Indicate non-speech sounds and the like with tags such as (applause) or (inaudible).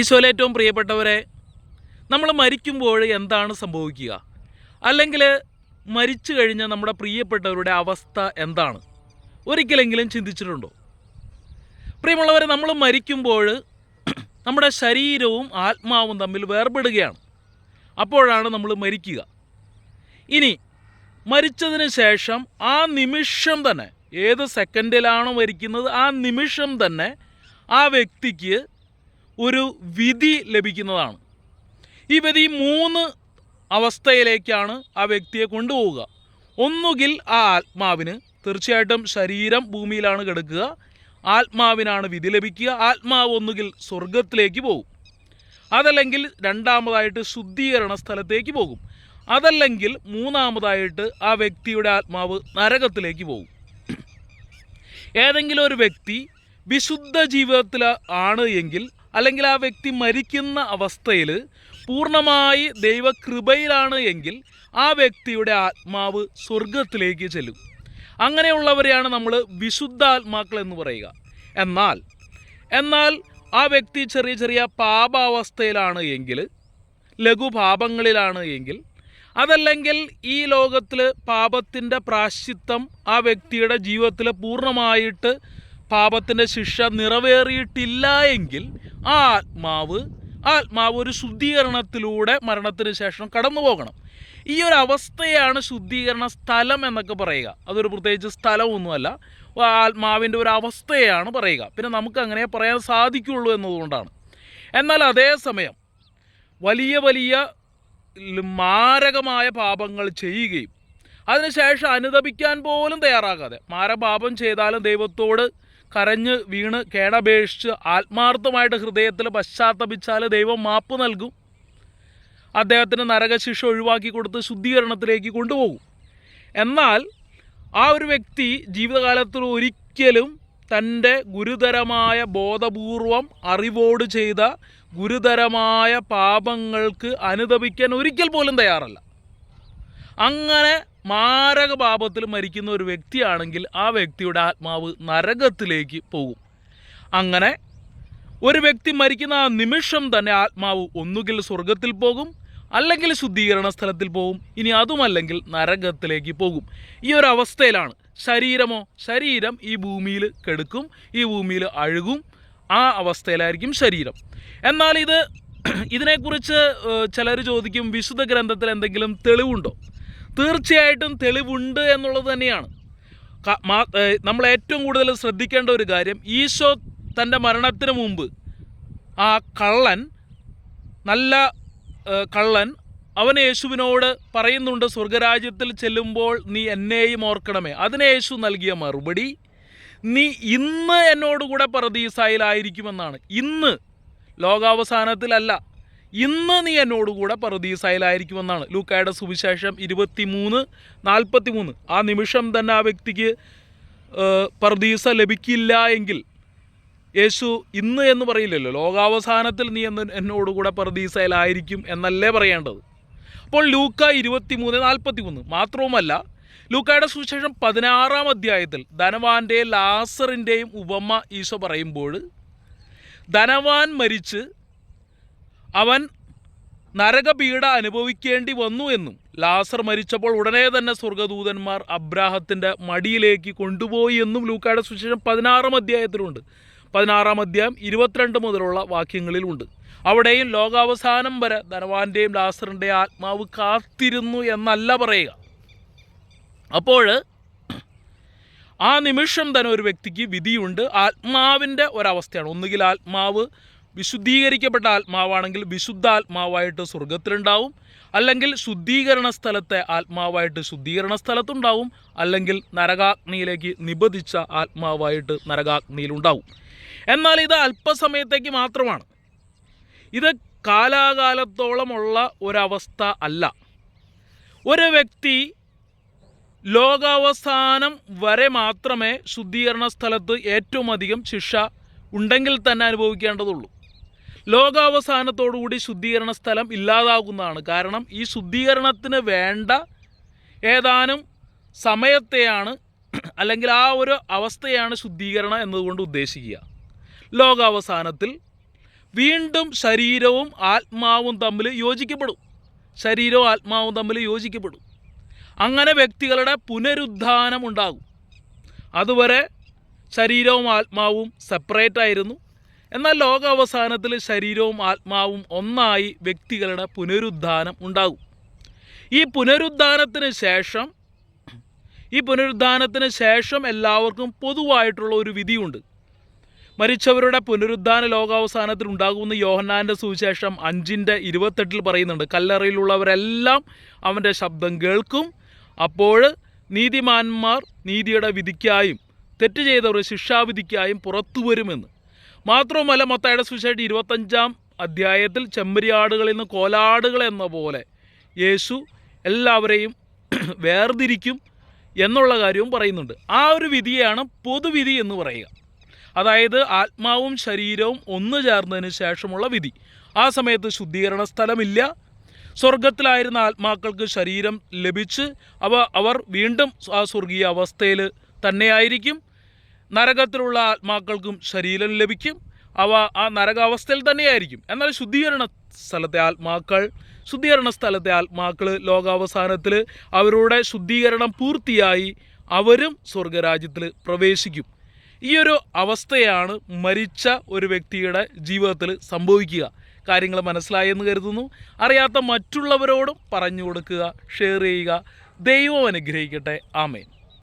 ഈശോയിലെ ഏറ്റവും പ്രിയപ്പെട്ടവരെ നമ്മൾ മരിക്കുമ്പോൾ എന്താണ് സംഭവിക്കുക? അല്ലെങ്കിൽ മരിച്ചു കഴിഞ്ഞ നമ്മുടെ പ്രിയപ്പെട്ടവരുടെ അവസ്ഥ എന്താണ്? ഒരിക്കലെങ്കിലും ചിന്തിച്ചിട്ടുണ്ടോ? പ്രിയമുള്ളവരെ നമ്മൾ മരിക്കുമ്പോൾ നമ്മുടെ ശരീരവും ആത്മാവും തമ്മിൽ വേർപെടുകയാണ്. അപ്പോഴാണ് നമ്മൾ മരിക്കുക. ഇനി മരിച്ചതിന് ശേഷം ആ നിമിഷം തന്നെ ഏത് സെക്കൻഡിലാണോ മരിക്കുന്നത് ആ നിമിഷം തന്നെ ആ വ്യക്തിക്ക് ഒരു വിധി ലഭിക്കുന്നതാണ്. ഈ വിധി മൂന്ന് അവസ്ഥയിലേക്കാണ് ആ വ്യക്തിയെ കൊണ്ടുപോവുക. ഒന്നുകിൽ ആ ആത്മാവിന് തീർച്ചയായിട്ടും ശരീരം ഭൂമിയിലാണ് കിടക്കുക. ആത്മാവിനാണ് വിധി ലഭിക്കുക. ആത്മാവ് ഒന്നുകിൽ സ്വർഗത്തിലേക്ക് പോകും. അതല്ലെങ്കിൽ രണ്ടാമതായിട്ട് ശുദ്ധീകരണ സ്ഥലത്തേക്ക് പോകും. അതല്ലെങ്കിൽ മൂന്നാമതായിട്ട് ആ വ്യക്തിയുടെ ആത്മാവ് നരകത്തിലേക്ക് പോകും. ഏതെങ്കിലും ഒരു വ്യക്തി വിശുദ്ധ ജീവിതത്തിൽ ആണ് എങ്കിൽ അല്ലെങ്കിൽ ആ വ്യക്തി മരിക്കുന്ന അവസ്ഥയിൽ പൂർണമായി ദൈവകൃപയിലാണ് എങ്കിൽ ആ വ്യക്തിയുടെ ആത്മാവ് സ്വർഗത്തിലേക്ക് ചെല്ലും. അങ്ങനെയുള്ളവരെയാണ് നമ്മൾ വിശുദ്ധാത്മാക്കൾ എന്ന് പറയുക. എന്നാൽ എന്നാൽ ആ വ്യക്തി ചെറിയ ചെറിയ പാപാവസ്ഥയിലാണ് എങ്കിൽ ലഘുപാപങ്ങളിലാണ് എങ്കിൽ അതല്ലെങ്കിൽ ഈ ലോകത്തിൽ പാപത്തിന്റെ പ്രാശ്ചിത്തം ആ വ്യക്തിയുടെ ജീവിതത്തിൽ പൂർണമായിട്ട് പാപത്തിന്റെ ശിക്ഷ നിറവേറിയിട്ടില്ല എങ്കിൽ ആ ആത്മാവ് ആത്മാവ് ഒരു ശുദ്ധീകരണത്തിലൂടെ മരണത്തിന് ശേഷം കടന്നു പോകണം. ഈ ഒരു അവസ്ഥയാണ് ശുദ്ധീകരണ സ്ഥലം എന്നൊക്കെ പറയുക. അതൊരു പ്രത്യേകിച്ച് സ്ഥലമൊന്നുമല്ല. ആത്മാവിന്റെ ഒരു അവസ്ഥയാണ് പറയുക. പിന്നെ നമുക്ക് അങ്ങനെ പറയാൻ സാധിക്കുള്ളൂ എന്നതുകൊണ്ടാണ്. എന്നാൽ അതേസമയം വലിയ വലിയ മാരകമായ പാപങ്ങൾ ചെയ്യുകയും അതിനുശേഷം അനുദപിക്കാൻ പോലും തയ്യാറാകാതെ മാരപാപം ചെയ്താലും ദൈവത്തോട് കരഞ്ഞ് വീണ് കേടപേക്ഷിച്ച് ആത്മാർത്ഥമായിട്ട് ഹൃദയത്തിൽ പശ്ചാത്തപിച്ചാൽ ദൈവം മാപ്പ് നൽകും. അദ്ദേഹത്തിന് നരകശിക്ഷ ഒഴിവാക്കി കൊടുത്ത് ശുദ്ധീകരണത്തിലേക്ക് കൊണ്ടുപോകും. എന്നാൽ ആ ഒരു വ്യക്തി ജീവിതകാലത്തിൽ ഒരിക്കലും തന്റെ ഗുരുതരമായ ബോധപൂർവം അറിവോട് ചെയ്ത ഗുരുതരമായ പാപങ്ങൾക്ക് അനുദപിക്കാൻ ഒരിക്കൽ പോലും തയ്യാറല്ല. അങ്ങനെ മാരക പാപത്തിൽ മരിക്കുന്ന ഒരു വ്യക്തിയാണെങ്കിൽ ആ വ്യക്തിയുടെ ആത്മാവ് നരകത്തിലേക്ക് പോകും. അങ്ങനെ ഒരു വ്യക്തി മരിക്കുന്ന ആ നിമിഷം തന്നെ ആത്മാവ് ഒന്നുകിൽ സ്വർഗത്തിൽ പോകും അല്ലെങ്കിൽ ശുദ്ധീകരണ സ്ഥലത്തിൽ പോകും ഇനി അതുമല്ലെങ്കിൽ നരകത്തിലേക്ക് പോകും. ഈ ഒരു അവസ്ഥയിലാണ് ശരീരമോ ശരീരം ഈ ഭൂമിയിൽ കെടുക്കും ഈ ഭൂമിയിൽ അഴുകും ആ അവസ്ഥയിലായിരിക്കും ശരീരം. എന്നാൽ ഇത് (clears throat) ഇതിനെക്കുറിച്ച് ചിലർ ചോദിക്കും വിശുദ്ധ ഗ്രന്ഥത്തിൽ എന്തെങ്കിലും തെളിവുണ്ടോ? തീർച്ചയായിട്ടും തെളിവുണ്ട് എന്നുള്ളത് തന്നെയാണ്. നമ്മൾ ഏറ്റവും കൂടുതൽ ശ്രദ്ധിക്കേണ്ട ഒരു കാര്യം ഈശോ തന്റെ മരണത്തിന് മുമ്പ് ആ കള്ളൻ നല്ല കള്ളൻ അവൻ യേശുവിനോട് പറയുന്നുണ്ട് സ്വർഗരാജ്യത്തിൽ ചെല്ലുമ്പോൾ നീ എന്നെയും ഓർക്കണമേ. അതിന് യേശു നൽകിയ മറുപടി നീ ഇന്ന് എന്നോടുകൂടെ പറദീസായിലായിരിക്കുമെന്നാണ്. ഇന്ന് ലോകാവസാനത്തിലല്ല ഇന്ന് നീ എന്നോടുകൂടെ പറദീസായിലായിരിക്കുമെന്നാണ് ലൂക്കായുടെ സുവിശേഷം ഇരുപത്തി മൂന്ന് നാൽപ്പത്തി മൂന്ന് ആ നിമിഷം തന്നെ ആ വ്യക്തിക്ക് പറദീസ ലഭിക്കില്ല എങ്കിൽ യേശു ഇന്ന് എന്ന് പറയില്ലല്ലോ. ലോകാവസാനത്തിൽ നീ എന്ന് എന്നോടുകൂടെ പറദീസയിലായിരിക്കും എന്നല്ലേ പറയേണ്ടത്. അപ്പോൾ ലൂക്ക ഇരുപത്തി മൂന്ന് നാൽപ്പത്തി മൂന്ന് മാത്രവുമല്ല ലൂക്കായുടെ സുവിശേഷം പതിനാറാം അധ്യായത്തിൽ ധനവാന്റെയും ലാസറിന്റെയും ഉപമ ഈശോ പറയുമ്പോൾ ധനവാൻ മരിച്ച് അവൻ നരകപീഡ അനുഭവിക്കേണ്ടി വന്നു എന്നും ലാസർ മരിച്ചപ്പോൾ ഉടനെ തന്നെ സ്വർഗദൂതന്മാർ അബ്രാഹത്തിന്റെ മടിയിലേക്ക് കൊണ്ടുപോയി എന്നും ലൂക്കായുടെ സുശേഷം പതിനാറാം അധ്യായത്തിലുണ്ട്. പതിനാറാം അധ്യായം ഇരുപത്തിരണ്ട് മുതലുള്ള വാക്യങ്ങളിലുണ്ട്. അവിടെയും ലോകാവസാനം വരെ ധനവാന്റെയും ലാസറിന്റെയും ആത്മാവ് കാത്തിരുന്നു എന്നല്ല പറയുക. അപ്പോൾ ആ നിമിഷം തന്നെ ഒരു വ്യക്തിക്ക് വിധിയുണ്ട്. ആത്മാവിന്റെ ഒരവസ്ഥയാണ്. ഒന്നുകിൽ ആത്മാവ് വിശുദ്ധീകരിക്കപ്പെട്ട ആത്മാവാണെങ്കിൽ വിശുദ്ധ ആത്മാവായിട്ട് സ്വർഗത്തിലുണ്ടാവും. അല്ലെങ്കിൽ ശുദ്ധീകരണ സ്ഥലത്തെ ആത്മാവായിട്ട് ശുദ്ധീകരണ സ്ഥലത്തുണ്ടാവും. അല്ലെങ്കിൽ നരകാഗ്നിയിലേക്ക് നിബന്ധിച്ച ആത്മാവായിട്ട് നരകാഗ്നിയിലുണ്ടാവും. എന്നാൽ ഇത് അല്പസമയത്തേക്ക് മാത്രമാണ്. ഇത് കാലാകാലത്തോളമുള്ള ഒരവസ്ഥ അല്ല. ഒരു വ്യക്തി ലോകാവസാനം വരെ മാത്രമേ ശുദ്ധീകരണ സ്ഥലത്ത് ഏറ്റവും അധികം ശിക്ഷ ഉണ്ടെങ്കിൽ തന്നെ അനുഭവിക്കേണ്ടതുള്ളൂ. ലോകാവസാനത്തോടുകൂടി ശുദ്ധീകരണ സ്ഥലം ഇല്ലാതാകുന്നതാണ്. കാരണം ഈ ശുദ്ധീകരണത്തിന് വേണ്ട ഏതാനും സമയത്തെയാണ് (clears throat) അല്ലെങ്കിൽ ആ ഒരു അവസ്ഥയാണ് ശുദ്ധീകരണം എന്നതുകൊണ്ട് ഉദ്ദേശിക്കുക. ലോകാവസാനത്തിൽ വീണ്ടും ശരീരവും ആത്മാവും തമ്മിൽ യോജിക്കപ്പെടും. ശരീരവും ആത്മാവും തമ്മിൽ യോജിക്കപ്പെടും. അങ്ങനെ വ്യക്തികളുടെ പുനരുദ്ധാനം ഉണ്ടാകും. അതുവരെ ശരീരവും ആത്മാവും സെപ്പറേറ്റ് ആയിരുന്നു. എന്നാൽ ലോകാവസാനത്തിൽ ശരീരവും ആത്മാവും ഒന്നായി വ്യക്തികളുടെ പുനരുദ്ധാനം ഉണ്ടാകും. ഈ പുനരുദ്ധാനത്തിന് ശേഷം ഈ പുനരുദ്ധാനത്തിന് ശേഷം എല്ലാവർക്കും പൊതുവായിട്ടുള്ള ഒരു വിധിയുണ്ട്. മരിച്ചവരുടെ പുനരുദ്ധാന ലോകാവസാനത്തിൽ ഉണ്ടാകുമെന്ന് യോഹന്നാന്റെ സുവിശേഷം അഞ്ചിന്റെ ഇരുപത്തെട്ടിൽ പറയുന്നുണ്ട്. കല്ലറയിലുള്ളവരെല്ലാം അവന്റെ ശബ്ദം കേൾക്കും. അപ്പോൾ നീതിമാന്മാർ നീതിയുടെ വിധിക്കായും തെറ്റ് ചെയ്തവർ ശിക്ഷാവിധിക്കായും പുറത്തു വരുമെന്ന്. മാത്രവുമല്ല മത്തായുടെ സുവിശേഷം ഇരുപത്തഞ്ചാം അധ്യായത്തിൽ ചെമ്മരിയാടുകളിൽ നിന്ന് കോലാടുകൾ എന്ന പോലെ യേശു എല്ലാവരെയും (clears throat) വേർതിരിക്കും എന്നുള്ള കാര്യവും പറയുന്നുണ്ട്. ആ ഒരു വിധിയാണ് പൊതുവിധി എന്ന് പറയുക. അതായത് ആത്മാവും ശരീരവും ഒന്നു ചേർന്നതിന് ശേഷമുള്ള വിധി. ആ സമയത്ത് ശുദ്ധീകരണ സ്ഥലമില്ല. സ്വർഗത്തിലായിരുന്ന ആത്മാക്കൾക്ക് ശരീരം ലഭിച്ച് അവ അവർ വീണ്ടും ആ സ്വർഗീയ അവസ്ഥയിൽ തന്നെയായിരിക്കും. നരകത്തിലുള്ള ആത്മാക്കൾക്കും ശരീരം ലഭിക്കും. അവ ആ നരകാവസ്ഥയിൽ തന്നെയായിരിക്കും. എന്നാൽ ശുദ്ധീകരണ സ്ഥലത്തെ ആത്മാക്കൾ ശുദ്ധീകരണ സ്ഥലത്തെ ആത്മാക്കൾ ലോകാവസാനത്തിൽ അവരുടെ ശുദ്ധീകരണം പൂർത്തിയായി അവരും സ്വർഗരാജ്യത്തിൽ പ്രവേശിക്കും. ഈ ഒരു അവസ്ഥയാണ് മരിച്ച ഒരു വ്യക്തിയുടെ ജീവിതത്തിൽ സംഭവിക്കുക. കാര്യങ്ങൾ മനസ്സിലായെന്ന് കരുതുന്നു. അറിയാത്ത മറ്റുള്ളവരോടും പറഞ്ഞു കൊടുക്കുക ഷെയർ ചെയ്യുക. ദൈവം അനുഗ്രഹിക്കട്ടെ. ആമേൻ.